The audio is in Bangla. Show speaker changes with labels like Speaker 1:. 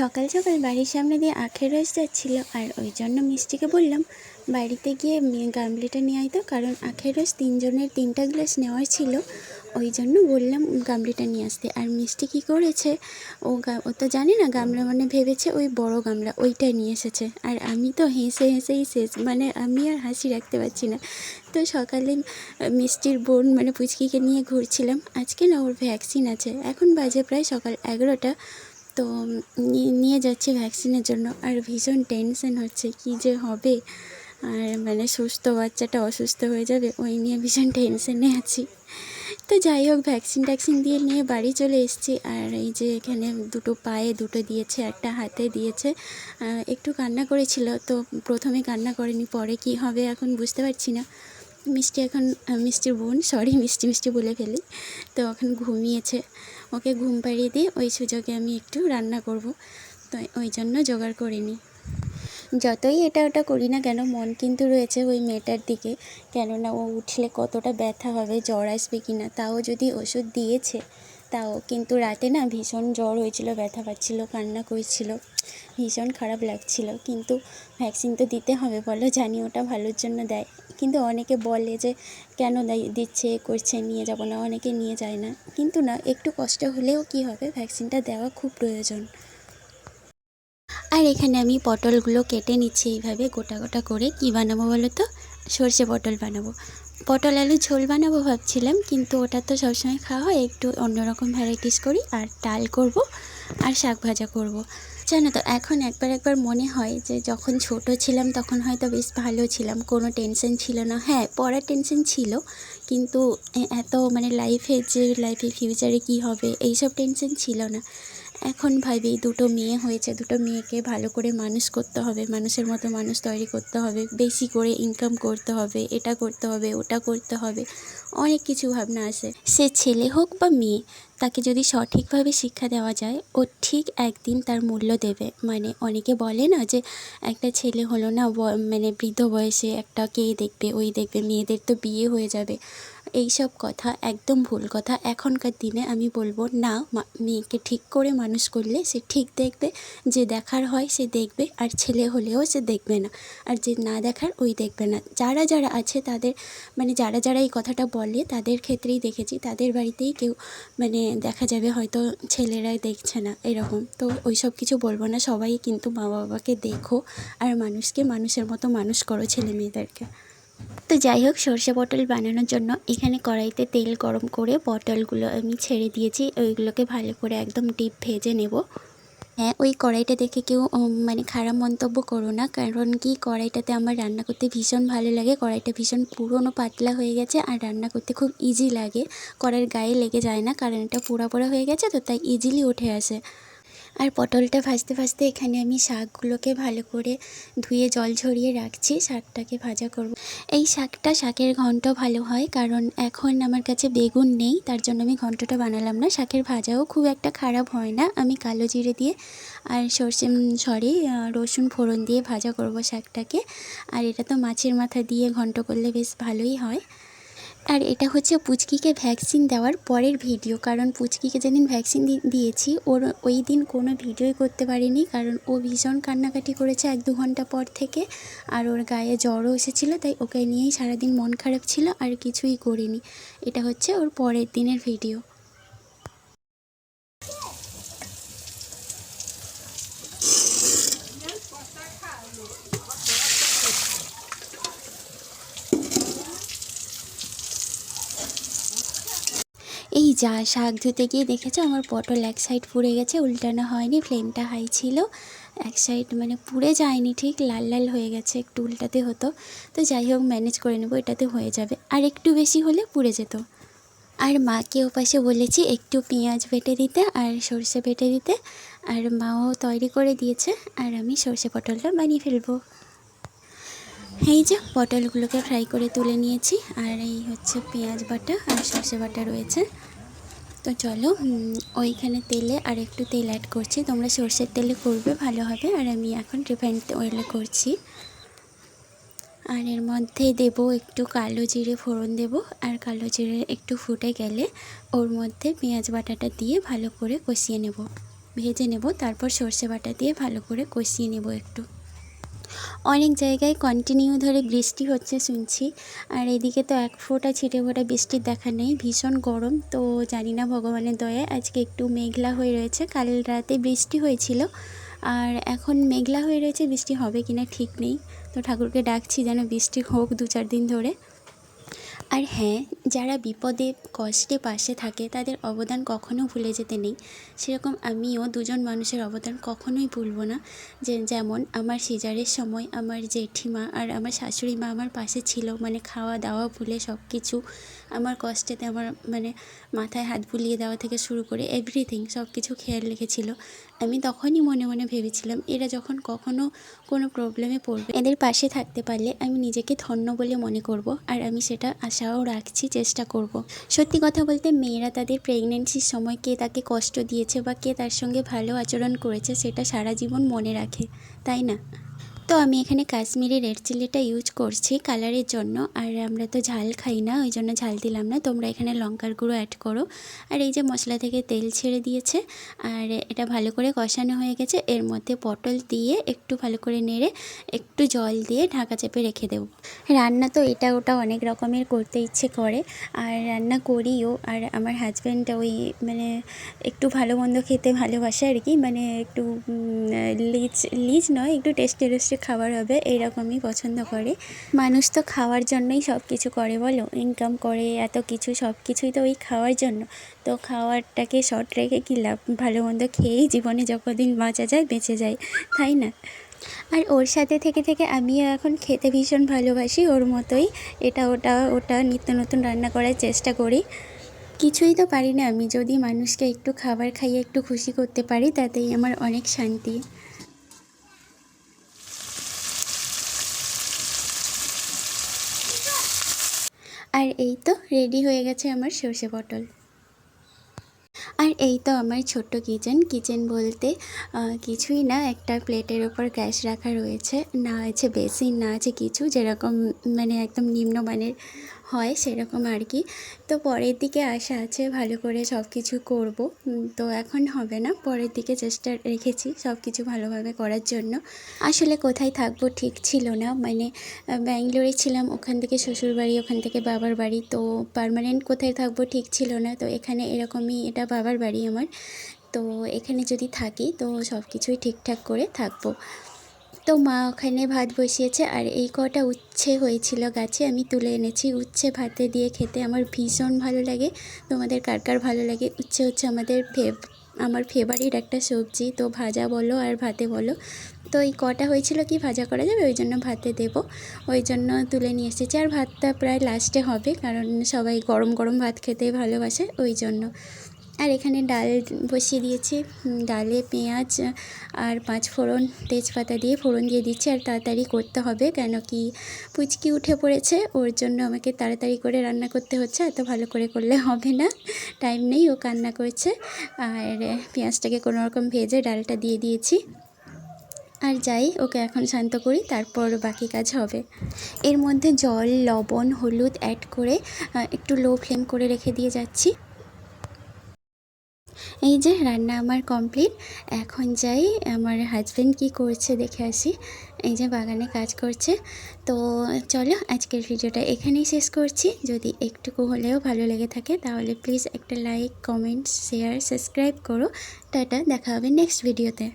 Speaker 1: সকাল সকাল বাড়ির সামনে দিয়ে আখের রস যাচ্ছিল, আর ওই জন্য মিষ্টিকে বললাম, বাড়িতে গিয়ে গামলিটা নিয়ে আয় তো, কারণ আখের রস তিনজনের তিনটা গ্লাস নেওয়ার ছিল। ওই জন্য বললাম, গামলিটা নিয়ে আসতে। আর মিষ্টি কী করেছে? ও ও তো জানে না, গামলা মানে ভেবেছে ওই বড় গামলা, ওইটাই নিয়ে এসেছে। আর আমি তো হেসে হেসেই শেষ মানে আমি আর হাসি রাখতে পারছি না। তো সকালে মিষ্টির বোন মানে পুচকিকে নিয়ে ঘুরছিলাম। আজকে না ওর ভ্যাকসিন আছে। এখন বাজে প্রায় সকাল এগারোটা। তো নিয়ে যাচ্ছি ভ্যাকসিনের জন্য। আর ভীষণ টেনশন হচ্ছে, কী যে হবে? আর মানে সুস্থ বাচ্চাটা অসুস্থ হয়ে যাবে, ওই নিয়ে ভীষণ টেনশনে আছি। তো যাই হোক ভ্যাকসিন ট্যাকসিন দিয়ে নিয়ে বাড়ি চলে এসেছি। আর এই যে এখানে দুটো পায়ে দুটো দিয়েছে, একটা হাতে দিয়েছে। একটু কান্না করেছিল, তো প্রথমে কান্না করেনি, পরে কি হবে এখন বুঝতে পারছি না। মিষ্টি এখন মিষ্টির বোন সরি মিষ্টি মিষ্টি বলে ফেলি। তো এখন ঘুমিয়েছে। ওকে ঘুম পাড়িয়ে দিয়ে ওই সুযোগে আমি একটু রান্না করব। তো ওই জন্য জোগাড় করে নিই। যতই এটা ওটা করি না কেন, মন কিন্তু রয়েছে ওই মেয়েটার দিকে। কেননা ও উঠলে কতটা ব্যথা হবে, জ্বর আসবে কি না তাও যদি ওষুধ দিয়েছে, তাও কিন্তু রাতে না ভীষণ জ্বর হয়েছিল, ব্যথা পাচ্ছিল, কান্না করছিল। ভীষণ খারাপ লাগছিল। কিন্তু ভ্যাকসিন তো দিতে হবে বলো, জানি ওটা ভালোর জন্য দেয়। কিন্তু অনেকে বলে যে, কেন দিচ্ছে, করছে, নিয়ে যাব না? অনেকে নিয়ে যায় না। কিন্তু না, একটু কষ্ট হলেও কি হবে? ভ্যাকসিনটা দেওয়া খুব প্রয়োজন। আর এখানে আমি পটলগুলো কেটে নিচ্ছি এইভাবে গোটা গোটা করে। কি বানাবো বলো তো? সর্ষে পটল বানাবো। পটল আলু ঝোল বানাবো ভাবছিলাম, কিন্তু ওটা তো সবসময় খাওয়া হয়। একটু অন্যরকম ভ্যারাইটিস করি, আর ডাল করব, আর শাক ভাজা করব। জানো তো, এখন একবার একবার মনে হয় যে যখন ছোট ছিলাম তখন হয়তো বেশ ভালো ছিলাম, কোনো টেনশন ছিল না। হ্যাঁ পড়ার টেনশন ছিল, কিন্তু এত মানে লাইফে যে লাইফে ফিউচারে কী হবে, এইসব টেনশন ছিল না। এখন ভাবি দুটো মেয়ে হয়েছে, দুটো মেয়েকে ভালো করে মানুষ করতে হবে, মানুষের মতো মানুষ তৈরি করতে হবে, বেশি করে ইনকাম করতে হবে, এটা করতে হবে, ওটা করতে হবে, অনেক কিছু ভাবনা আসে সে ছেলে হোক বা মেয়ে তাকে যদি সঠিকভাবে শিক্ষা দেওয়া যায়, ও ঠিক একদিন তার মূল্য দেবে। মানে অনেকে বলে না যে, একটা ছেলে হলো না মানে বৃদ্ধ বয়সে একটা কে দেখবে, ওই দেখবে, মেয়েদের তো বিয়ে হয়ে যাবে। এইসব কথা, একদম ভুল কথা। এখনকার দিনে আমি বলব, না মেয়েকে ঠিক করে মানুষ করলে সে ঠিক দেখবে, যে দেখার হয় সে দেখবে, আর ছেলে হলেও সে দেখবে না। আর যে না দেখার, ওই দেখবে না। যারা যারা আছে তাদের মানে যারা যারা এই কথাটা বলে, তাদের ক্ষেত্রেই দেখেছি, তাদের বাড়িতেই কেউ মানে দেখা যাবে হয়তো ছেলেরা দেখছে না, এরকম। তো ওই সব কিছু বলব না, সবাই কিন্তু মা বাবাকে দেখো, আর মানুষকে, মানুষের মতো মানুষ করো ছেলে মেয়েদেরকে। তো যাই হোক, সর্ষে পটল বানানোর জন্য এখানে কড়াইতে তেল গরম করে পটলগুলো আমি ছেড়ে দিয়েছি। ওইগুলোকে ভালো করে একদম ডিপ ভেজে নেব। হ্যাঁ ওই কড়াইটা দেখে কেউ মানে খারাপ মন্তব্য করো না, কারণ কি কড়াইটাতে আমার রান্না করতে ভীষণ ভালো লাগে। কড়াইটা ভীষণ পুরনো পাতলা হয়ে গেছে আর রান্না করতে খুব ইজি লাগে। কড়াইয়ের গায়ে লেগে যায় না, কারণ এটা পোড়া পোড়া হয়ে গেছে, তো তাই ইজিলি উঠে আসে। আর পটলটা ভাজতে ভাজতে এখানে আমি শাকগুলোকে ভালো করে ধুয়ে জল ঝরিয়ে রাখছি, শাকটাকে ভাজা করব। এই শাকটা শাকের ঘন্ট ভালো হয় কারণ এখন আমার কাছে বেগুন নেই, তার জন্য আমি ঘন্টটা বানালাম না। শাকের ভাজাও খুব একটা খারাপ হয় না, আমি কালো জিরে দিয়ে আর সর্ষে সরি রসুন ফোড়ন দিয়ে ভাজা করব শাকটাকে। আর এটা তো মাছের মাথা দিয়ে ঘন্ট করলে বেশ ভালোই হয়। আর এটা হচ্ছে পুচকিকে ভ্যাকসিন দেওয়ার পরের ভিডিও কারণ পুচকিকে যেদিন ভ্যাকসিন দিয়েছি, ওর ওই দিন কোনো ভিডিওই করতে পারিনি, কারণ ও ভীষণ কান্নাকাটি করেছে এক দু ঘণ্টা পর থেকে, আর ওর গায়ে জ্বরও এসেছিল, তাই ওকে নিয়েই সারাদিন মন খারাপ ছিল, আর কিছুই করিনি। এটা হচ্ছে ওর পরের দিনের ভিডিও এই যা শাক ধুতে গিয়ে দেখেছ? আমার পটল এক সাইড পুড়ে গেছে, উল্টানো হয়নি ফ্লেমটা হাই ছিল। এক সাইড মানে পুড়ে যায়নি ঠিক, লাল লাল হয়ে গেছে, একটু উল্টাতে হতো। তো যাই হোক ম্যানেজ করে নেব, এটাতে হয়ে যাবে। আর একটু বেশি হলে পুড়ে যেত। আর মাকে ওপাশে বলেছি, একটু পেঁয়াজ বেটে দিতে আর সর্ষে বেটে দিতে। আর মাও তৈরি করে দিয়েছে, আর আমি সর্ষে পটলটা বানিয়ে ফেলব। এই যে, পটলগুলোকে ফ্রাই করে তুলে নিয়েছি, আর এই হচ্ছে পেঁয়াজ বাটা আর সর্ষে বাটা রয়েছে। তো চলো ওইখানে তেলে আর একটু তেল অ্যাড করছি। তোমরা সর্ষের তেলে করবে, ভালো হবে। আর আমি এখন রিফাইন্ড অয়েলে করছি। আর এর মধ্যে দেব একটু কালো জিরে ফোড়ন দেব। আর কালো জিরে একটু ফুটে গেলে ওর মধ্যে পেঁয়াজ বাটাটা দিয়ে ভালো করে কষিয়ে নেব। ভেজে নেব, তারপর সর্ষে বাটা দিয়ে ভালো করে কষিয়ে নেব একটু। অনেক জায়গায় কন্টিনিউ ধরে বৃষ্টি হচ্ছে শুনছি। আর এদিকে তো এক ফোঁটা ছিটে ফোঁটা বৃষ্টির দেখা নেই, ভীষণ গরম। তো জানি না ভগবানের দয়ায় আজকে একটু মেঘলা হয়ে রয়েছে, কাল রাতে বৃষ্টি হয়েছিল। আর এখন মেঘলা হয়ে রয়েছে, বৃষ্টি হবে কিনা ঠিক নেই। তো ঠাকুরকে ডাকছি যেন বৃষ্টি হোক দু চার দিন ধরে। আর হ্যাঁ যারা বিপদে, কষ্টে পাশে থাকে, তাদের অবদান কখনো ভুলে যেতে নেই। সেরকম আমিও দুজন মানুষের অবদান কখনোই ভুলবো না। যে, যেমন আমার সিজারের সময় আমার জেঠিমা আর আমার শাশুড়ি মা আমার পাশে ছিল মানে খাওয়া দাওয়া ভুলে সব কিছু আমার কষ্টেতে আমার মানে মাথায় হাত বুলিয়ে দেওয়া থেকে শুরু করে এভরিথিং সব কিছু খেয়াল রেখেছিল। আমি তখনই মনে মনে ভেবেছিলাম, এরা যখন কখনো কোনো প্রবলেমে পড়বে, এদের পাশে থাকতে পারলে আমি নিজেকে ধন্য বলে মনে করব, আর আমি সেটা আশাও রাখছি, চেষ্টা করব। সত্যি কথা বলতে মেয়েরা তাদের প্রেগনেন্সির সময় কে তাকে কষ্ট দিয়েছে বা কে তার সঙ্গে ভালো আচরণ করেছে, সেটা সারা জীবন মনে রাখে, তাই না তো আমি এখানে কাশ্মীরি রেড চিলিটা ইউজ করছি কালারের জন্য। আর আমরা তো ঝাল খাই না, ওই জন্য ঝাল দিলাম না। তোমরা এখানে লঙ্কার গুঁড়ো অ্যাড করো। আর এই যে মশলা থেকে তেল ছেড়ে দিয়েছে, আর এটা ভালো করে কষানো হয়ে গেছে। এর মধ্যে পটল দিয়ে একটু ভালো করে নেড়ে একটু জল দিয়ে ঢাকা চেপে রেখে দেবো। রান্না তো এটা ওটা অনেক রকমের করতে ইচ্ছে করে, আর রান্না করিও। আর আমার হাজব্যান্ড ওই মানে একটু ভালো মন্দ খেতে ভালোবাসে আর কি। মানে একটু লিচ লিচ নয়, একটু টেস্টি টেস্টি খাবার হবে, এইরকমই পছন্দ করে। মানুষ তো খাওয়ার জন্যই সব কিছু করে বলো। ইনকাম করে, এত কিছু সব কিছুই তো ওই খাওয়ার জন্য। তো খাওয়ারটাকে শর্ট রেখে কী লাভ? ভালো মন্দ খেয়েই জীবনে যতদিন বাঁচা যায়, বেঁচে যায়। তাই না? আর ওর সাথে থেকে থেকে আমিও এখন খেতে ভীষণ ভালোবাসি ওর মতোই। এটা, ওটা ওটা নিত্য নতুন রান্না করার চেষ্টা করি। কিছুই তো পারি না আমি। যদি মানুষকে একটু খাবার খাইয়ে একটু খুশি করতে পারি, তাতেই আমার অনেক শান্তি। আর এই তো রেডি হয়ে গেছে আমার সর্ষে পটল। আর এই তো আমার ছোট্ট কিচেন কিচেন বলতে কিছুই না, একটা প্লেটের ওপর গ্যাস রাখা রয়েছে। না আছে বেসিন, না আছে কিছু, যেরকম মানে একদম নিম্নমানের হয় সেরকম আর কি। তো পরের দিকে আশা আছে ভালো করে সব কিছু করব তো এখন হবে না। পরের দিকে চেষ্টা রেখেছি সব কিছু ভালোভাবে করার জন্য। আসলে কোথায় থাকব ঠিক ছিল না। মানে ব্যাঙ্গালোরে ছিলাম, ওখান থেকে শ্বশুরবাড়ি, ওখান থেকে বাবার বাড়ি। তো পার্মানেন্ট কোথায় থাকব ঠিক ছিল না। তো এখানে এরকমই এটা বাবার বাড়ি আমার। তো এখানে যদি থাকি, তো সব কিছুই ঠিকঠাক করে থাকব। তো মা ওখানে ভাত বসিয়েছে আর এই কটা উচ্ছে হয়েছিল গাছে আমি তুলে এনেছি। উচ্ছে ভাতে দিয়ে খেতে আমার ভীষণ ভালো লাগে। তোমাদের কার কার ভালো লাগে? উচ্ছে হচ্ছে আমাদের ফেভ আমার ফেভারিট একটা সবজি। তো ভাজা বলো আর ভাতে বলো। তো এই কটা হয়েছিল কি ভাজা করা যাবে? ওই জন্য ভাতে দেব। ওই জন্য তুলে নিয়ে এসেছি। আর ভাতটা প্রায় লাস্টে হবে কারণ সবাই গরম গরম ভাত খেতে ভালোবাসে, ওই জন্য। আর এখানে ডাল বসিয়ে দিয়েছি। ডালে পেঁয়াজ আর পাঁচ ফোড়ন তেজপাতা দিয়ে ফোড়ন দিয়ে দিচ্ছি। আর তাড়াতাড়ি করতে হবে কেন কি পুচকি উঠে পড়েছে। ওর জন্য আমাকে তাড়াতাড়ি করে রান্না করতে হচ্ছে। এত ভালো করে করলে হবে না। টাইম নেই, ও কান্না করছে। আর পেঁয়াজটাকে কোনো রকম ভেজে ডালটা দিয়ে দিয়েছি। আর যাই, ওকে এখন শান্ত করি, তারপর বাকি কাজ হবে। এর মধ্যে জল, লবণ, হলুদ অ্যাড করে একটু লো ফ্লেম করে রেখে দিয়ে যাচ্ছি। এই যে রান্না আমার কমপ্লিট। এখন যাই, আমার হাজব্যান্ড কি করছে দেখে আসি। এই যে বাগানে কাজ করছে। তো চলো আজকের ভিডিওটা এখানেই শেষ করছি। যদি একটুকু হলেও ভালো লেগে থাকে তাহলে প্লিজ একটা লাইক কমেন্ট শেয়ার সাবস্ক্রাইব করো। টাটা, দেখা হবে নেক্সট ভিডিওতে